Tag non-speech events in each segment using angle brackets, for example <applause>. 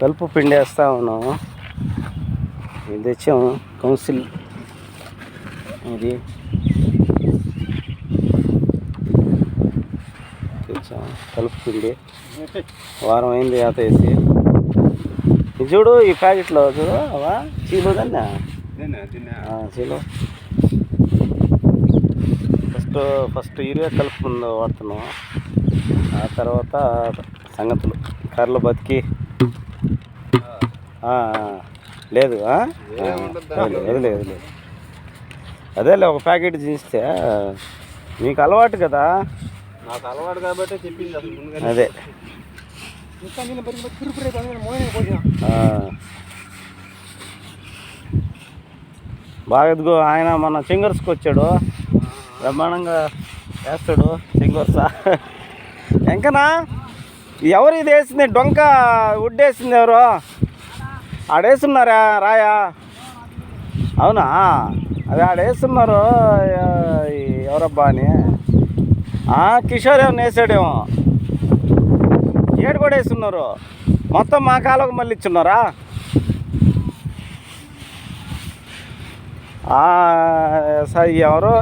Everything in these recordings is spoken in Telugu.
కలుపు పిండేస్తా ఉన్నాం. ఇది తెచ్చాము కౌన్సిల్. ఇది. తెచ్చాము కలుపు పిండి. వారం అయింది ఆత వేసి చూడు ఈ ప్యాకెట్లో చూడు. అవా చీలు దాన్ని? చీలు. ఫస్ట్ ఫస్ట్ యూరియా కలుపుకుంది వాడుతున్నాం. ఆ తర్వాత సంగతులు. కర్రలు బతికి. లేదు వదిలే వదిలే అదేలే ఒక ప్యాకెట్ తీస్తే మీకు అలవాటు కదా? నాకు అలవాటు కాబట్టి చెప్పింది అదే. బాగా ఆయన మన సింగర్స్కి వచ్చాడు. బ్రహ్మాండంగా వేస్తాడు సింగర్సా. ఎంకనా <laughs> ఎవరు ఇది వేసింది? డొంక ఉడ్డేసింది ఎవరు? ఆడేస్తున్నారా రాయా? అవునా? అది ఆడేస్తున్నారు ఎవరబ్బా అని? కిషోర్ ఏమన్నా వేసాడేమో ఏడు కూడా వేస్తున్నారు మొత్తం మా కాలకు మళ్ళీ ఇచ్చున్నారా సార్ సరే ఎవరు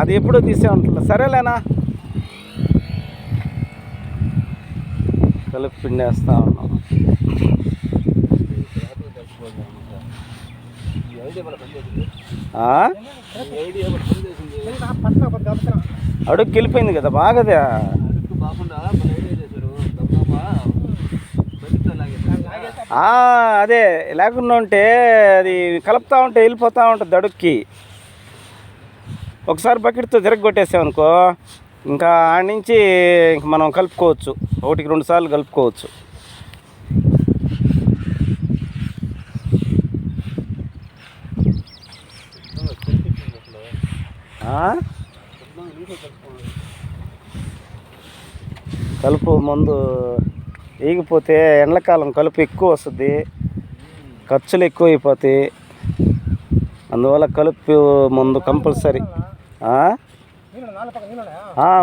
అది ఎప్పుడో తీసే ఉంటుంది. సరేలేనా. కలిపి పిండేస్తా ఉన్నాం. పట్ల అడుగు గెలిపోయింది కదా బాగదే. అదే లేకుండా ఉంటే అది కలుపుతా ఉంటే వెళ్ళిపోతూ ఉంటుంది అడుక్కి. ఒకసారి బకెట్తో తిరగొట్టేసామనుకో ఇంకా ఆడ నుంచి ఇంక మనం కలుపుకోవచ్చు. ఒకటికి రెండు సార్లు కలుపుకోవచ్చు. కలుపు మందు ఈగిపోతే ఎండకాలం కలుపు ఎక్కువ వస్తుంది. ఖర్చులు ఎక్కువ అయిపోతాయి అందువల్ల కలుపు మందు కంపల్సరీ. నీళ్ళు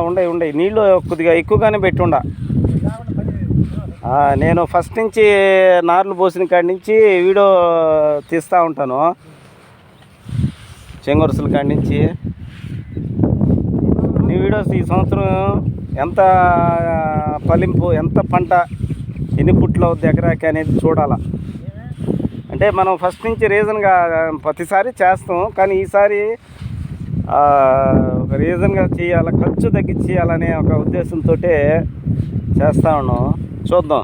ఉండయి ఉండయి. నీళ్ళు కొద్దిగా ఎక్కువగానే పెట్టుండ నేను ఫస్ట్ నుంచి నార్లు పోసిన కాడి నుంచి వీడియో తీస్తూ ఉంటాను. చెంగురుసుల కాడి నుంచి. నీ వీడియోస్ ఈ సంవత్సరం ఎంత ఫలింపు ఎంత పంట ఎన్ని పుట్లు అవుద్ది ఎకరాకి అనేది చూడాలా. అంటే మనం ఫస్ట్ నుంచి రీజన్గా ప్రతిసారి చేస్తాం కానీ ఈసారి ఒక రీజన్గా చేయాలి ఖర్చు తగ్గించేయాలనే ఒక ఉద్దేశంతో చేస్తా ఉన్నాం. చూద్దాం.